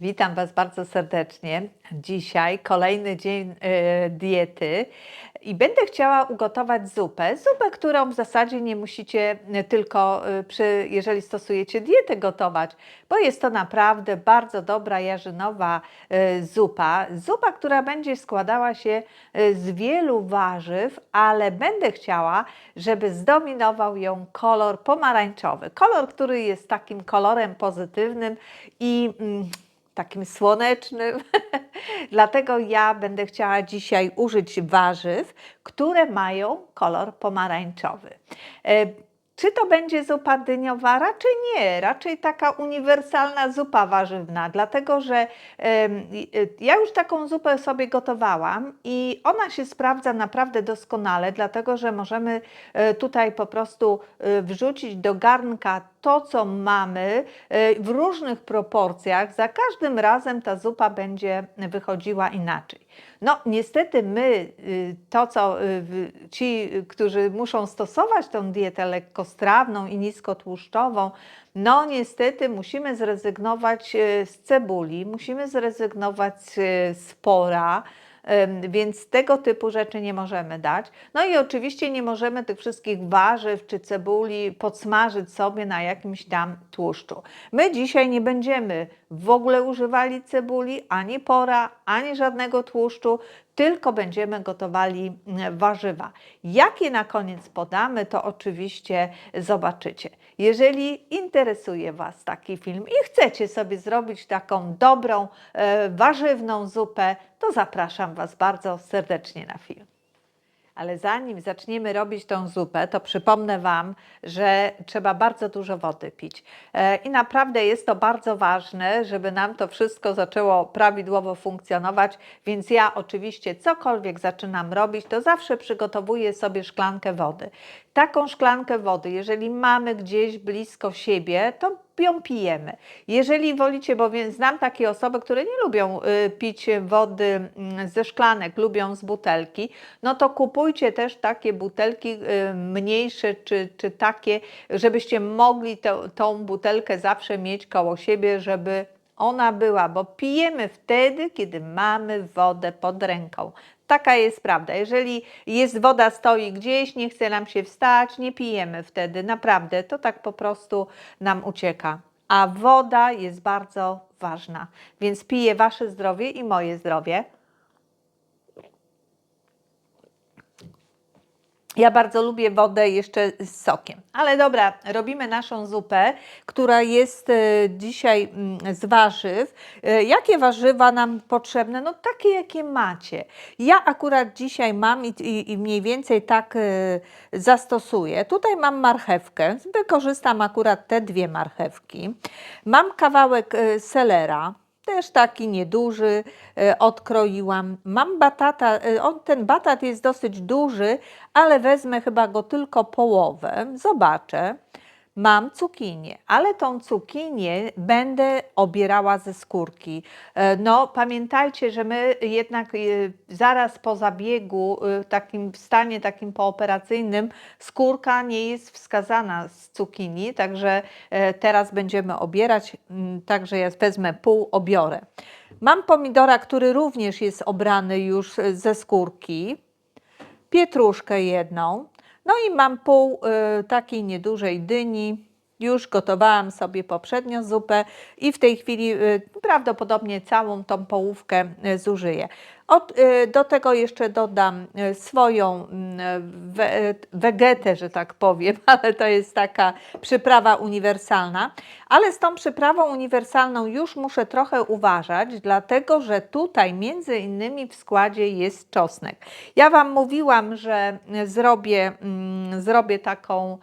Witam Was bardzo serdecznie. Dzisiaj kolejny dzień e, diety i będę chciała ugotować zupę. Zupę, którą w zasadzie nie musicie e, tylko, e, przy, jeżeli stosujecie dietę, gotować, bo jest to naprawdę bardzo dobra jarzynowa zupa. Zupa, która będzie składała się z wielu warzyw, ale będę chciała, żeby zdominował ją kolor pomarańczowy. Kolor, który jest takim kolorem pozytywnym i. Mm, takim słonecznym. Dlatego ja będę chciała dzisiaj użyć warzyw, które mają kolor pomarańczowy. E, Czy to będzie zupa dyniowa? Raczej nie, raczej taka uniwersalna zupa warzywna, dlatego że y, ja już taką zupę sobie gotowałam i ona się sprawdza naprawdę doskonale, dlatego że możemy e, tutaj po prostu e, wrzucić do garnka to, co mamy e, w różnych proporcjach. Za każdym razem ta zupa będzie wychodziła inaczej. No, niestety my, y, to co y, ci, y, którzy muszą stosować tą dietę lekkostrawną i niskotłuszczową, no niestety musimy zrezygnować y, z cebuli, musimy zrezygnować y, z pora, Więc tego typu rzeczy nie możemy dać. No i oczywiście nie możemy tych wszystkich warzyw czy cebuli podsmażyć sobie na jakimś tam tłuszczu. My dzisiaj nie będziemy w ogóle używali cebuli, ani pora, ani żadnego tłuszczu, tylko będziemy gotowali mm, warzywa. Jakie na koniec podamy, to oczywiście zobaczycie. Jeżeli interesuje Was taki film i chcecie sobie zrobić taką dobrą, e, warzywną zupę, to zapraszam Was bardzo serdecznie na film. Ale zanim zaczniemy robić tą zupę, to przypomnę Wam, że trzeba bardzo dużo wody pić. E, I naprawdę jest to bardzo ważne, żeby nam to wszystko zaczęło prawidłowo funkcjonować. Więc ja oczywiście cokolwiek zaczynam robić, to zawsze przygotowuję sobie szklankę wody. Taką szklankę wody, jeżeli mamy gdzieś blisko siebie, to ją pijemy. Jeżeli wolicie, bo znam takie osoby, które nie lubią y, pić wody mm, ze szklanek, lubią z butelki, no to kupujcie też takie butelki y, mniejsze czy, czy takie, żebyście mogli to, tą butelkę zawsze mieć koło siebie, żeby ona była, bo pijemy wtedy, kiedy mamy wodę pod ręką. Taka jest prawda. Jeżeli jest woda, stoi gdzieś, nie chce nam się wstać, nie pijemy wtedy. Naprawdę, to tak po prostu nam ucieka. A woda jest bardzo ważna, więc piję Wasze zdrowie i moje zdrowie. Ja bardzo lubię wodę jeszcze z sokiem. Ale dobra, robimy naszą zupę, która jest e, dzisiaj mm, z warzyw. E, Jakie warzywa nam potrzebne? No takie, jakie macie. Ja akurat dzisiaj mam i, i, i mniej więcej tak e, zastosuję. Tutaj mam marchewkę. Wykorzystam akurat te dwie marchewki. Mam kawałek selera też taki nieduży, e, odkroiłam. Mam batata, e, on, ten batat jest dosyć duży, ale wezmę chyba go tylko połowę, zobaczę. Mam cukinię, ale tą cukinię będę obierała ze skórki. E, No, pamiętajcie, że my jednak e, zaraz po zabiegu, e, takim w stanie takim pooperacyjnym, skórka nie jest wskazana z cukinii, także teraz będziemy obierać, także ja wezmę pół, obiorę. Mam pomidora, który również jest obrany już ze skórki pietruszkę jedną. No i mam pół y, takiej niedużej dyni. Już gotowałam sobie poprzednio zupę i w tej chwili y, prawdopodobnie całą tą połówkę y, zużyję. Od, y, do tego jeszcze dodam swoją mm, we, wegetę, że tak powiem, ale to jest taka przyprawa uniwersalna. Ale z tą przyprawą uniwersalną już muszę trochę uważać, dlatego że tutaj między innymi w składzie jest czosnek. Ja Wam mówiłam, że zrobię, mm, zrobię taką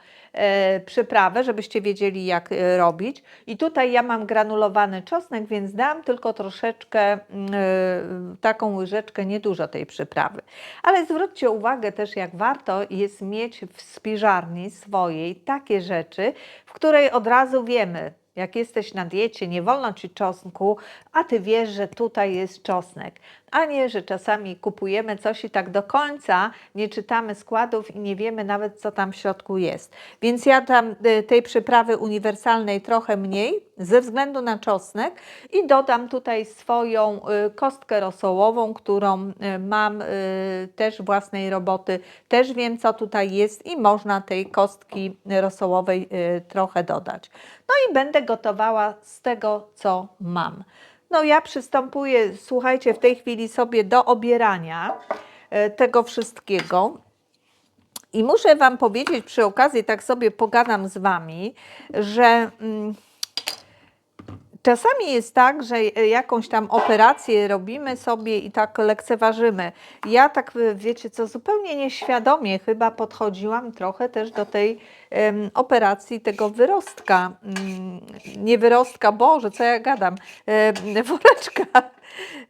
przyprawę, żebyście wiedzieli jak e, robić. I tutaj ja mam granulowany czosnek, więc dam tylko troszeczkę, mm, e, taką łyżeczkę, niedużo tej przyprawy. Ale zwróćcie uwagę też, jak warto jest mieć w spiżarni swojej takie rzeczy, w której od razu wiemy, jak jesteś na diecie, nie wolno ci czosnku, a ty wiesz, że tutaj jest czosnek. A nie, że czasami kupujemy coś i tak do końca nie czytamy składów i nie wiemy nawet, co tam w środku jest. Więc ja tam y, tej przyprawy uniwersalnej trochę mniej ze względu na czosnek i dodam tutaj swoją y, kostkę rosołową, którą y, mam też własnej roboty. Też wiem, co tutaj jest i można tej kostki rosołowej trochę dodać. No i będę gotowała z tego, co mam. No ja przystępuję, słuchajcie, w tej chwili sobie do obierania e, tego wszystkiego. I muszę Wam powiedzieć przy okazji, tak sobie pogadam z Wami, że mm, czasami jest tak, że e, jakąś tam operację robimy sobie i tak lekceważymy. Ja tak, e, wiecie co, zupełnie nieświadomie chyba podchodziłam trochę też do tej em, operacji tego wyrostka. Mm, nie wyrostka, Boże, co ja gadam, em, woreczka.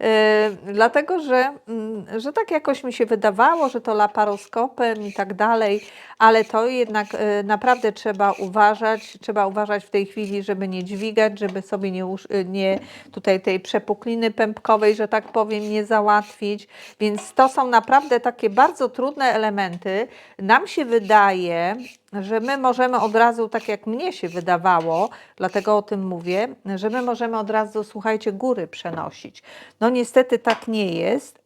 E, dlatego, że, mm, że tak jakoś mi się wydawało, że to laparoskopem i tak dalej, ale to jednak e, naprawdę trzeba uważać, trzeba uważać w tej chwili, żeby nie dźwigać, żeby sobie nie, e, nie tutaj tej przepukliny pępkowej, że tak powiem, nie załatwić. Więc to są naprawdę takie bardzo trudne elementy. Nam się wydaje, że my możemy od razu, tak jak mnie się wydawało, dlatego o tym mówię, że my możemy od razu, słuchajcie, góry przenosić. No niestety tak nie jest.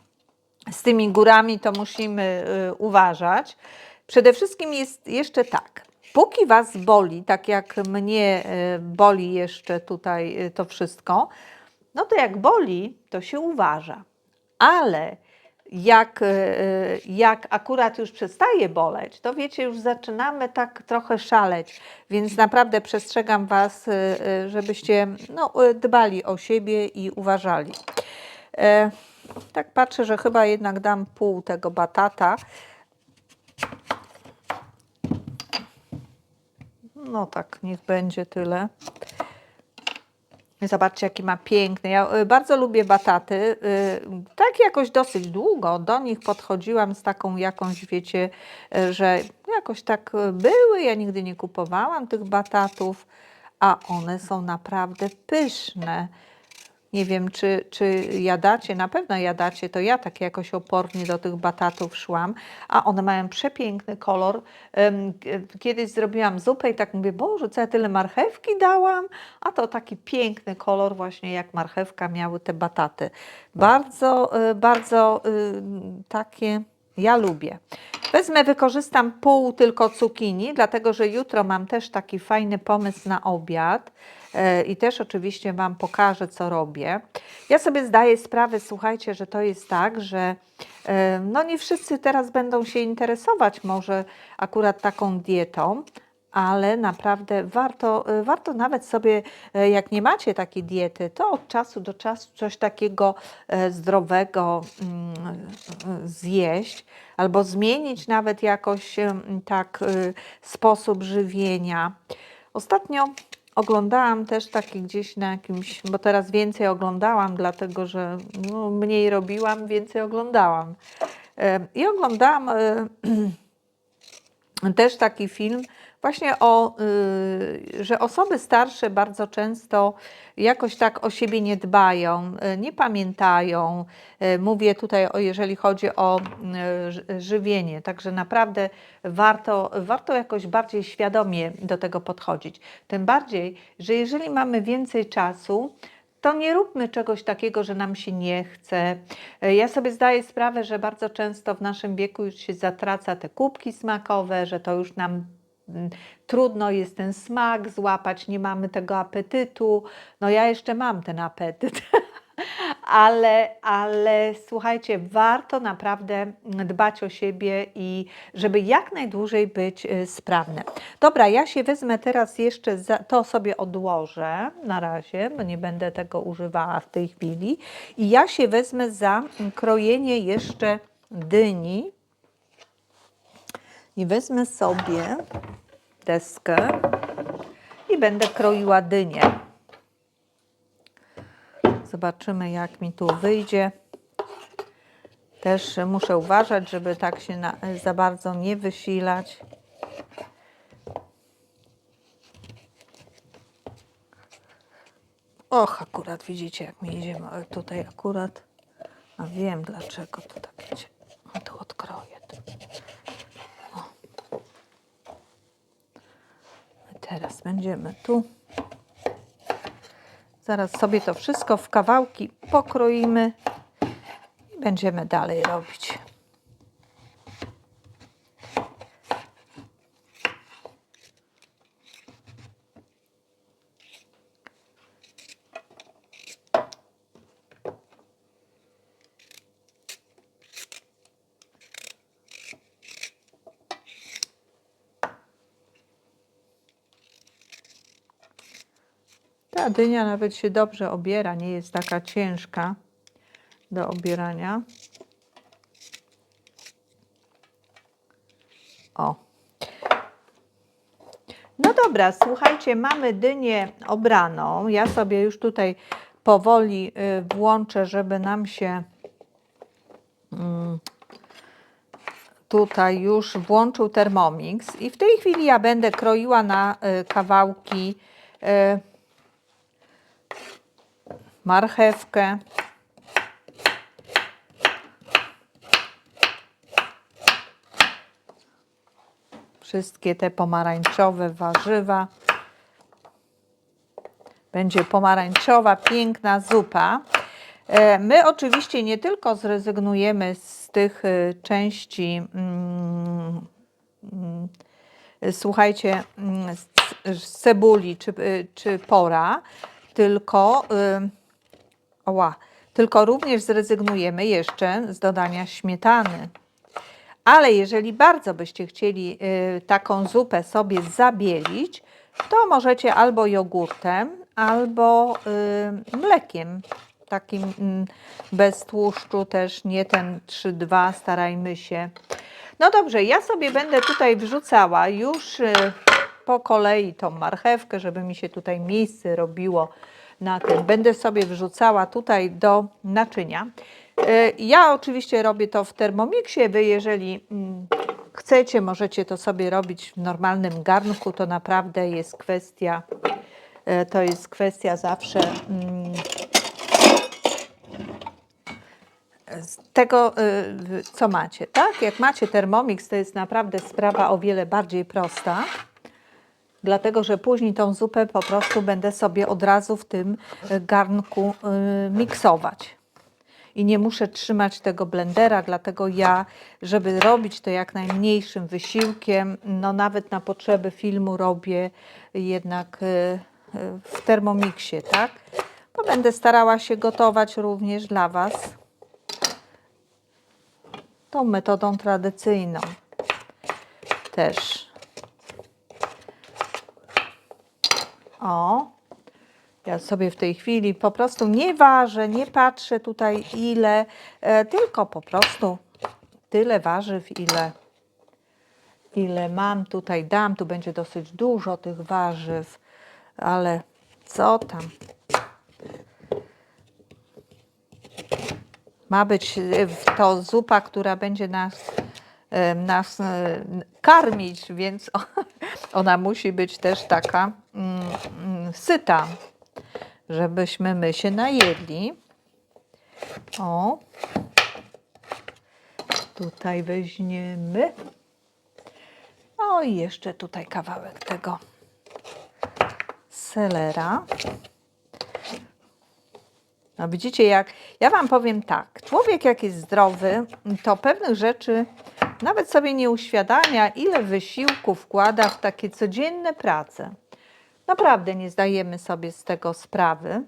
Z tymi górami to musimy y, uważać. Przede wszystkim jest jeszcze tak. Póki Was boli, tak jak mnie y, boli jeszcze tutaj y, to wszystko, no to jak boli, to się uważa. Ale jak, e, jak akurat już przestaje boleć, to wiecie, już zaczynamy tak trochę szaleć, więc naprawdę przestrzegam Was, e, e, żebyście no, dbali o siebie i uważali. Tak patrzę, że chyba jednak dam pół tego batata. No tak, niech będzie tyle. Zobaczcie, jaki ma piękny. Ja y, bardzo lubię bataty. Y, Tak jakoś dosyć długo do nich podchodziłam z taką jakąś, wiecie, y, że jakoś tak były. Ja nigdy nie kupowałam tych batatów, a one są naprawdę pyszne. Nie wiem, czy, czy jadacie, na pewno jadacie, to ja tak jakoś opornie do tych batatów szłam, a one mają przepiękny kolor. Kiedyś zrobiłam zupę i tak mówię, Boże, co ja tyle marchewki dałam, a to taki piękny kolor właśnie jak marchewka miały te bataty. Bardzo, y, bardzo y, takie ja lubię. Wezmę, wykorzystam pół tylko cukinii, dlatego że jutro mam też taki fajny pomysł na obiad i też oczywiście Wam pokażę, co robię. Ja sobie zdaję sprawę, słuchajcie, że to jest tak, że e, no nie wszyscy teraz będą się interesować może akurat taką dietą, ale naprawdę warto, y, warto nawet sobie, e, jak nie macie takiej diety, to od czasu do czasu coś takiego e, zdrowego mm, zjeść, albo zmienić nawet jakoś tak sposób żywienia. Ostatnio oglądałam też taki gdzieś na jakimś, bo teraz więcej oglądałam, dlatego że no, mniej robiłam, więcej oglądałam. E, I oglądałam e, też taki film właśnie o, y, że osoby starsze bardzo często jakoś tak o siebie nie dbają, y, nie pamiętają. Y, Mówię tutaj o, jeżeli chodzi o ży- żywienie, także naprawdę warto, warto jakoś bardziej świadomie do tego podchodzić. Tym bardziej, że jeżeli mamy więcej czasu, to nie róbmy czegoś takiego, że nam się nie chce. Ja sobie zdaję sprawę, że bardzo często w naszym wieku już się zatraca te kubki smakowe, że to już nam trudno jest ten smak złapać, nie mamy tego apetytu. No ja jeszcze mam ten apetyt. Ale, ale słuchajcie, warto naprawdę dbać o siebie i żeby jak najdłużej być y, sprawne. Dobra, ja się wezmę teraz jeszcze, za, to sobie odłożę na razie, bo nie będę tego używała w tej chwili. I ja się wezmę za krojenie jeszcze dyni. I wezmę sobie deskę i będę kroiła dynię. Zobaczymy, jak mi tu wyjdzie. Też muszę uważać, żeby tak się na, za bardzo nie wysilać. Och, akurat widzicie, jak mi idzie ale tutaj akurat. A wiem dlaczego to tak idzie. Tu odkroję. To. O. I Teraz będziemy tu. Zaraz sobie to wszystko w kawałki pokroimy i będziemy dalej robić. Ta dynia nawet się dobrze obiera, nie jest taka ciężka do obierania. O. No dobra, słuchajcie, mamy dynię obraną. Ja sobie już tutaj powoli y, włączę, żeby nam się mm, tutaj już włączył Thermomix i w tej chwili ja będę kroiła na y, kawałki y, marchewkę. Wszystkie te pomarańczowe warzywa. Będzie pomarańczowa, piękna zupa. E, My oczywiście nie tylko zrezygnujemy z tych e, części, mm, mm, słuchajcie, mm, z, cebuli czy, y, czy pora, tylko, oła, tylko również zrezygnujemy jeszcze z dodania śmietany. Ale jeżeli bardzo byście chcieli y, taką zupę sobie zabielić, to możecie albo jogurtem, albo y, mlekiem. Takim mm, bez tłuszczu też, nie ten 3-2, starajmy się. No dobrze, ja sobie będę tutaj wrzucała już y, po kolei tą marchewkę, żeby mi się tutaj miejsce robiło na. Będę sobie wrzucała tutaj do naczynia. Y, Ja oczywiście robię to w Thermomixie. Wy, jeżeli mm, chcecie, możecie to sobie robić w normalnym garnku. To naprawdę jest kwestia, y, to jest kwestia zawsze mm, tego, y, co macie, tak? Jak macie Thermomix, to jest naprawdę sprawa o wiele bardziej prosta, dlatego że później tą zupę po prostu będę sobie od razu w tym y, garnku y, miksować. I nie muszę trzymać tego blendera, dlatego ja, żeby robić to jak najmniejszym wysiłkiem, no nawet na potrzeby filmu robię jednak y, w Thermomixie, tak? Bo będę starała się gotować również dla Was tą metodą tradycyjną też. O, ja sobie w tej chwili po prostu nie ważę, nie patrzę tutaj ile, e, tylko po prostu tyle warzyw, ile, ile mam tutaj dam. Tu będzie dosyć dużo tych warzyw, ale co tam? Ma być e, to zupa, która będzie nas, e, nas e, karmić, więc ona musi być też taka mm, syta, żebyśmy my się najedli. O, tutaj weźmiemy. O, i jeszcze tutaj kawałek tego selera. No widzicie, jak ja Wam powiem tak, człowiek jak jest zdrowy, to pewnych rzeczy nawet sobie nie uświadamia, ile wysiłku wkłada w takie codzienne prace. Naprawdę nie zdajemy sobie z tego sprawy.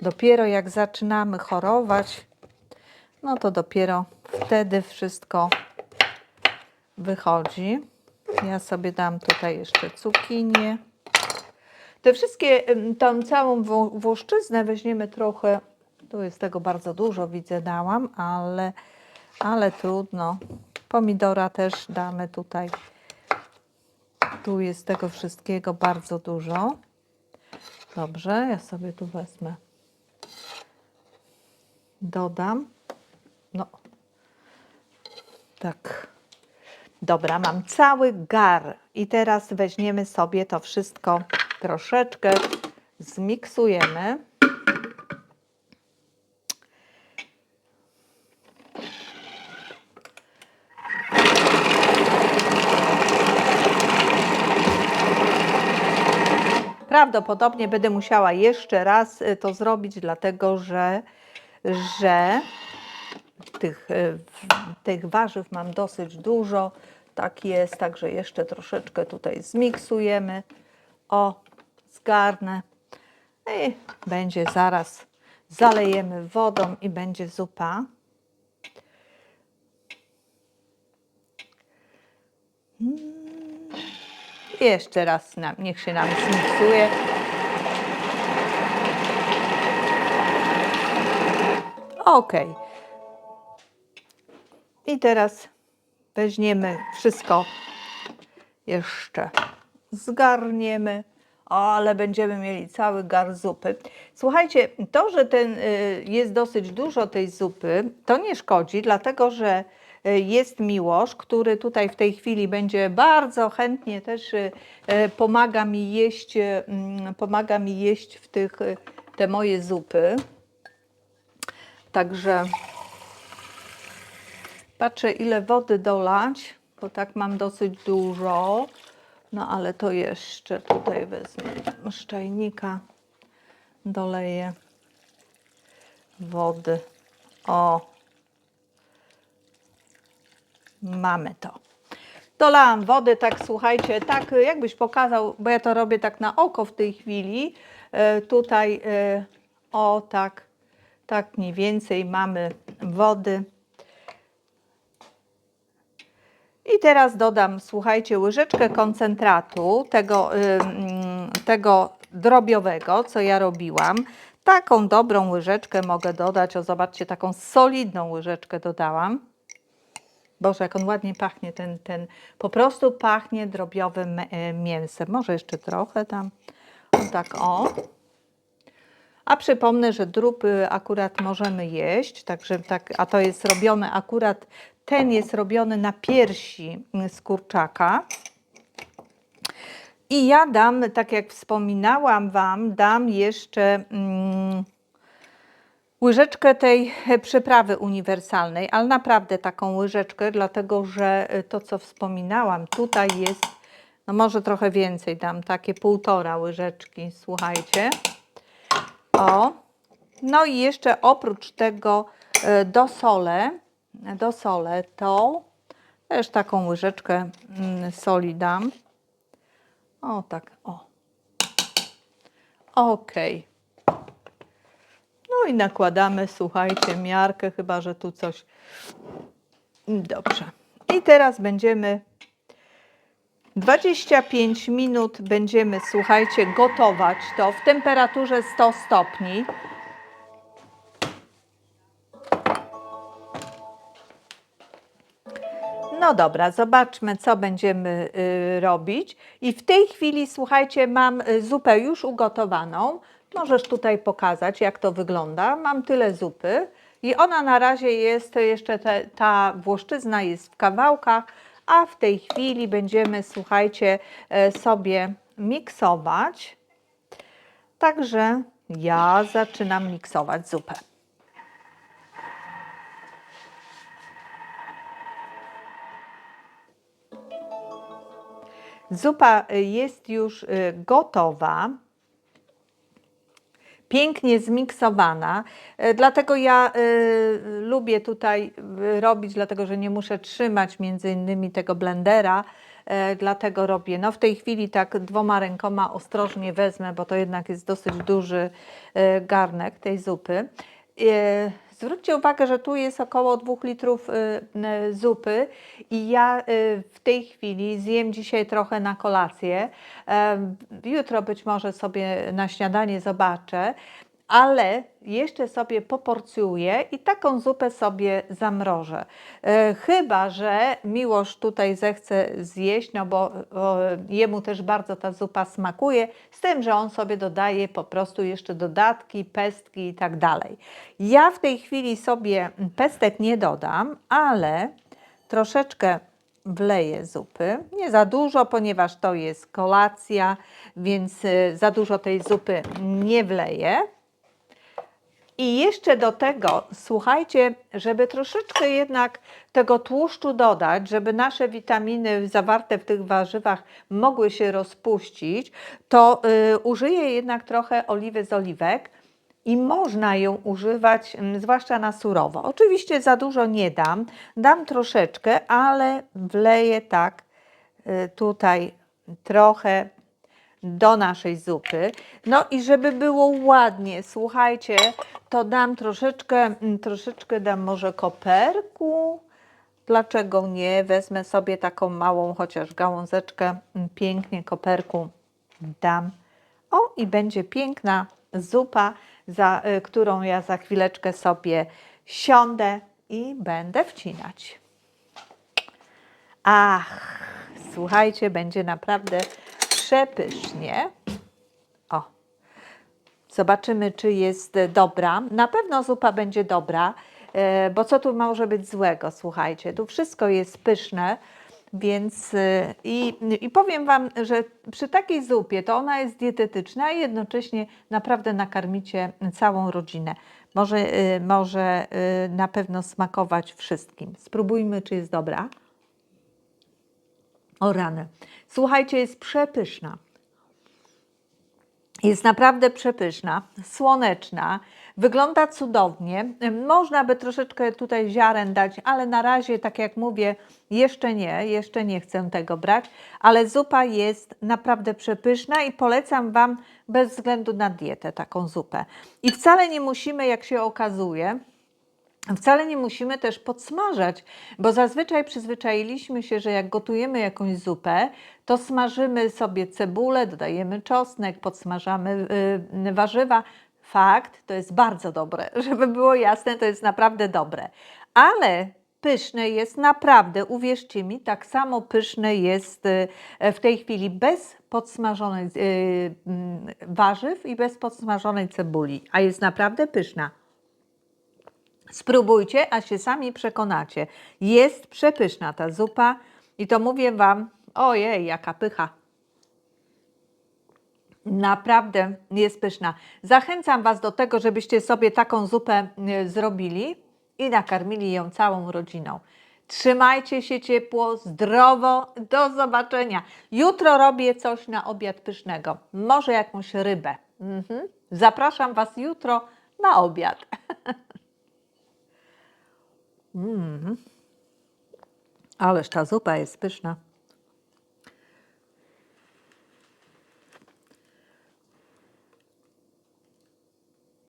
Dopiero jak zaczynamy chorować, no to dopiero wtedy wszystko wychodzi. Ja sobie dam tutaj jeszcze cukinię. Te wszystkie, tą całą wło- włoszczyznę weźmiemy trochę, tu jest tego bardzo dużo, widzę, dałam, ale, ale trudno. Pomidora też damy tutaj. Tu jest tego wszystkiego bardzo dużo. Dobrze, ja sobie tu wezmę. Dodam. No. Tak. Dobra, mam cały gar i teraz weźmiemy sobie to wszystko troszeczkę zmiksujemy. Prawdopodobnie będę musiała jeszcze raz y, to zrobić, dlatego że, że tych, y, tych warzyw mam dosyć dużo. Tak jest, także jeszcze troszeczkę tutaj zmiksujemy. O, zgarnę. I będzie zaraz, zalejemy wodą i będzie zupa. Mm. Jeszcze raz nam, niech się nam zmiksuje. Ok. I teraz weźmiemy wszystko jeszcze zgarniemy, ale będziemy mieli cały gar zupy. Słuchajcie, to, że ten y, jest dosyć dużo tej zupy, to nie szkodzi, dlatego że jest Miłosz, który tutaj w tej chwili będzie bardzo chętnie też y, y, pomaga mi jeść, mm, pomaga mi jeść w tych te moje zupy. Także Patrzę, ile wody dolać, bo tak mam dosyć dużo. No ale to jeszcze tutaj wezmę z czajnika, doleję wody. O, mamy to. Dolałam wody, tak słuchajcie, tak jakbyś pokazał, bo ja to robię tak na oko w tej chwili. E, tutaj, e, o tak, tak mniej więcej mamy wody. I teraz dodam, słuchajcie, łyżeczkę koncentratu tego, ym, tego drobiowego, co ja robiłam. Taką dobrą łyżeczkę mogę dodać. O, zobaczcie, taką solidną łyżeczkę dodałam. Boże, jak on ładnie pachnie, ten, ten po prostu pachnie drobiowym e, mięsem. Może jeszcze trochę tam, o tak o. A przypomnę, że drób y, akurat możemy jeść, także tak, a to jest robione akurat, ten jest robiony na piersi y, z kurczaka. I ja dam, tak jak wspominałam Wam, dam jeszcze mm, łyżeczkę tej e, przyprawy uniwersalnej, ale naprawdę taką łyżeczkę, dlatego że e, to, co wspominałam, tutaj jest, no może trochę więcej dam, takie półtora łyżeczki, słuchajcie. O, no i jeszcze oprócz tego e, dosolę, dosolę to też taką łyżeczkę mm, soli dam. O tak, o. Okej. No i nakładamy, słuchajcie, miarkę, chyba że tu coś. Dobrze. I teraz będziemy 25 minut będziemy, słuchajcie, gotować to w temperaturze 100 stopni. No dobra, zobaczmy, co będziemy y, robić. I w tej chwili, słuchajcie, mam y, zupę już ugotowaną. Możesz tutaj pokazać, jak to wygląda. Mam tyle zupy i ona na razie jest, jeszcze te, ta włoszczyzna jest w kawałkach, a w tej chwili będziemy, słuchajcie, e, sobie miksować. Także ja zaczynam miksować zupę. Zupa jest już y, gotowa. Pięknie zmiksowana, y, dlatego ja y, lubię tutaj y, robić, dlatego że nie muszę trzymać między innymi tego blendera, dlatego robię. No w tej chwili tak dwoma rękoma ostrożnie wezmę, bo to jednak jest dosyć duży garnek tej zupy. Zwróćcie uwagę, że tu jest około 2 litrów y, zupy i ja y, w tej chwili zjem dzisiaj trochę na kolację. Em, Jutro być może sobie na śniadanie zobaczę, ale jeszcze sobie poporcjuję i taką zupę sobie zamrożę. E, Chyba, że Miłosz tutaj zechce zjeść, no bo jemu też bardzo ta zupa smakuje, z tym, że on sobie dodaje po prostu jeszcze dodatki, pestki i tak dalej. Ja w tej chwili sobie pestek nie dodam, ale troszeczkę wleję zupy. Nie za dużo, ponieważ to jest kolacja, więc y, za dużo tej zupy nie wleję. I jeszcze do tego, słuchajcie, żeby troszeczkę jednak tego tłuszczu dodać, żeby nasze witaminy zawarte w tych warzywach mogły się rozpuścić, to y, użyję jednak trochę oliwy z oliwek i można ją używać, zwłaszcza na surowo. Oczywiście za dużo nie dam, dam troszeczkę, ale wleję tak y, tutaj trochę do naszej zupy. No i żeby było ładnie, słuchajcie, to dam troszeczkę, mm, troszeczkę dam może koperku. Dlaczego nie? Wezmę sobie taką małą chociaż gałązeczkę, mm, pięknie koperku dam. O, i będzie piękna zupa, za, y, którą ja za chwileczkę sobie siądę i będę wcinać. Ach, słuchajcie, będzie naprawdę przepysznie. O, zobaczymy, czy jest dobra. Na pewno zupa będzie dobra, e, bo co tu może być złego? Słuchajcie, tu wszystko jest pyszne. Więc e, i, i powiem Wam, że przy takiej zupie to ona jest dietetyczna i jednocześnie naprawdę nakarmicie całą rodzinę. Może, e, może na pewno smakować wszystkim. Spróbujmy, czy jest dobra. O. Słuchajcie, jest przepyszna. Jest naprawdę przepyszna, słoneczna, wygląda cudownie. Można by troszeczkę tutaj ziaren dać, ale na razie, tak jak mówię, jeszcze nie, jeszcze nie chcę tego brać, ale zupa jest naprawdę przepyszna i polecam Wam bez względu na dietę taką zupę. I wcale nie musimy, jak się okazuje, Wcale nie musimy też podsmażać, bo zazwyczaj przyzwyczailiśmy się, że jak gotujemy jakąś zupę, to smażymy sobie cebulę, dodajemy czosnek, podsmażamy y, warzywa. Fakt, to jest bardzo dobre, żeby było jasne, to jest naprawdę dobre. Ale pyszne jest naprawdę, uwierzcie mi, tak samo pyszne jest y, w tej chwili bez podsmażonej y, mm, warzyw i bez podsmażonej cebuli, a jest naprawdę pyszna. Spróbujcie, a się sami przekonacie. Jest przepyszna ta zupa i to mówię Wam, ojej, jaka pycha. Naprawdę jest pyszna. Zachęcam Was do tego, żebyście sobie taką zupę y, zrobili i nakarmili ją całą rodziną. Trzymajcie się ciepło, zdrowo, do zobaczenia. Jutro robię coś na obiad pysznego, może jakąś rybę. Mhm. Zapraszam Was jutro na obiad. Mm. Ależ ta zupa jest pyszna.